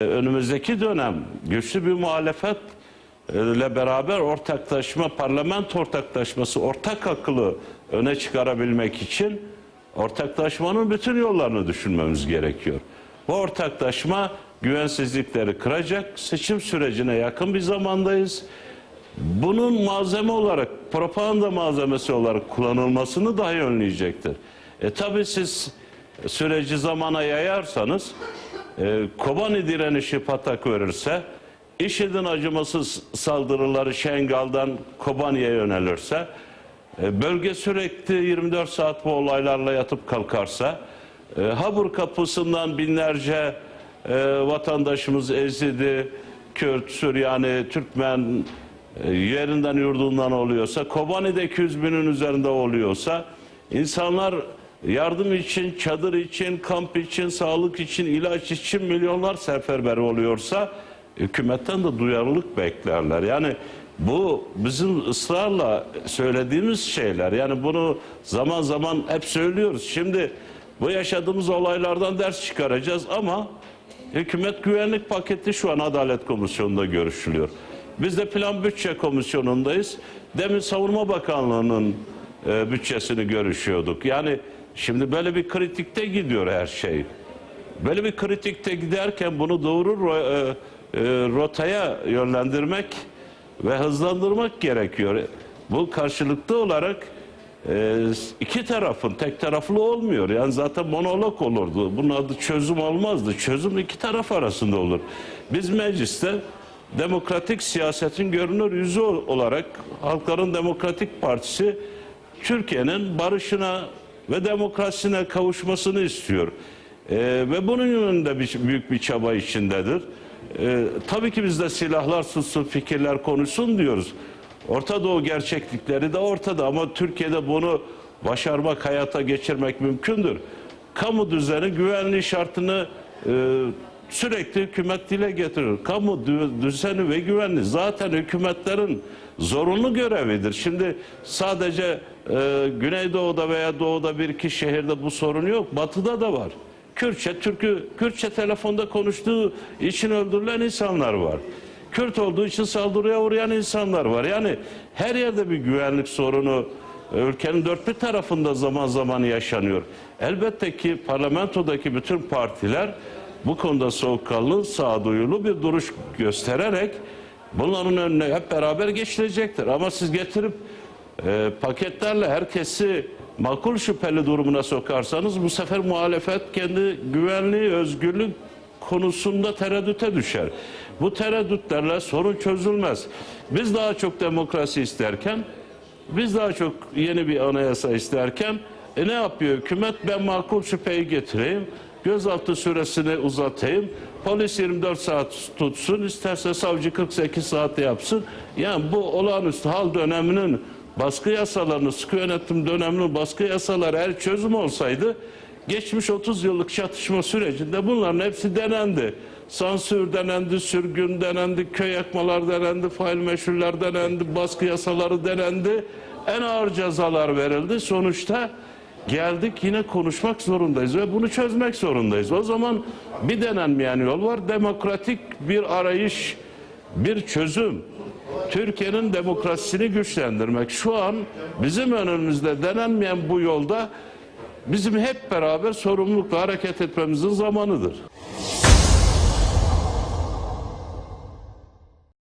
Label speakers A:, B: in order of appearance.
A: önümüzdeki dönem güçlü bir muhalefet e, beraber ortaklaşma, parlamento ortaklaşması, ortak akıllı öne çıkarabilmek için ortaklaşmanın bütün yollarını düşünmemiz gerekiyor. Bu ortaklaşma güvensizlikleri kıracak, seçim sürecine yakın bir zamandayız. Bunun malzeme olarak, propaganda malzemesi olarak kullanılmasını dahi önleyecektir. E tabi siz süreci zamana yayarsanız, e, Kobani direnişi patak verirse, IŞİD'in acımasız saldırıları Şengal'dan Kobani'ye yönelirse, e, bölge sürekli 24 saat bu olaylarla yatıp kalkarsa, e, Habur kapısından binlerce e, vatandaşımız ezildi, Kürt, Süryani, Türkmen e, yerinden yurdundan oluyorsa, Kobani'de 200 binin üzerinde oluyorsa, insanlar yardım için, çadır için, kamp için, sağlık için, ilaç için milyonlar seferber oluyorsa, hükümetten de duyarlılık beklerler. Yani bu bizim ısrarla söylediğimiz şeyler. Yani bunu zaman zaman hep söylüyoruz. Şimdi bu yaşadığımız olaylardan ders çıkaracağız ama hükümet güvenlik paketi şu an Adalet Komisyonu'nda görüşülüyor. Biz de Plan Bütçe Komisyonu'ndayız. Demin Savunma Bakanlığı'nın e, bütçesini görüşüyorduk. Yani şimdi böyle bir kritikte gidiyor her şey. Böyle bir kritikte giderken bunu doğru e, e, rotaya yönlendirmek ve hızlandırmak gerekiyor. Bu karşılıklı olarak e, iki tarafın tek taraflı olmuyor. Yani zaten monolog olurdu. Bunun adı çözüm olmazdı. Çözüm iki taraf arasında olur. Biz mecliste demokratik siyasetin görünür yüzü ol- olarak Halkların Demokratik Partisi Türkiye'nin barışına ve demokrasisine kavuşmasını istiyor. Ee, ve bunun yönünde bir, büyük bir çaba içindedir. Ee, tabii ki biz de silahlar sussun, fikirler konuşsun diyoruz. Orta Doğu gerçeklikleri de ortada ama Türkiye'de bunu başarmak, hayata geçirmek mümkündür. Kamu düzeni güvenliği şartını e, sürekli hükümet dile getirir. Kamu dü- düzeni ve güvenliği zaten hükümetlerin zorunlu görevidir. Şimdi sadece e, Güneydoğu'da veya Doğu'da bir iki şehirde bu sorun yok. Batı'da da var. Kürtçe, Türk'ü, Kürtçe telefonda konuştuğu için öldürülen insanlar var. Kürt olduğu için saldırıya uğrayan insanlar var. Yani her yerde bir güvenlik sorunu e, ülkenin dört bir tarafında zaman zaman yaşanıyor. Elbette ki parlamentodaki bütün partiler bu konuda soğukkanlı, sağduyulu bir duruş göstererek bunların önüne hep beraber geçilecektir. Ama siz getirip e, paketlerle herkesi makul şüpheli durumuna sokarsanız bu sefer muhalefet kendi güvenliği, özgürlük konusunda tereddüte düşer. Bu tereddütlerle sorun çözülmez. Biz daha çok demokrasi isterken, biz daha çok yeni bir anayasa isterken e ne yapıyor hükümet? Ben makul şüpheyi getireyim, gözaltı süresini uzatayım, polis 24 saat tutsun, isterse savcı 48 saat yapsın. Yani bu olağanüstü hal döneminin baskı yasalarını, sıkı yönetim döneminin baskı yasaları eğer çözüm olsaydı geçmiş 30 yıllık çatışma sürecinde bunların hepsi denendi. Sansür denendi, sürgün denendi, köy yakmalar denendi, fail meşruller denendi, baskı yasaları denendi. En ağır cezalar verildi. Sonuçta geldik yine konuşmak zorundayız ve bunu çözmek zorundayız. O zaman bir denenmeyen yol var. Demokratik bir arayış, bir çözüm. Türkiye'nin demokrasisini güçlendirmek. Şu an bizim önümüzde denenmeyen bu yolda bizim hep beraber sorumlulukla hareket etmemizin zamanıdır.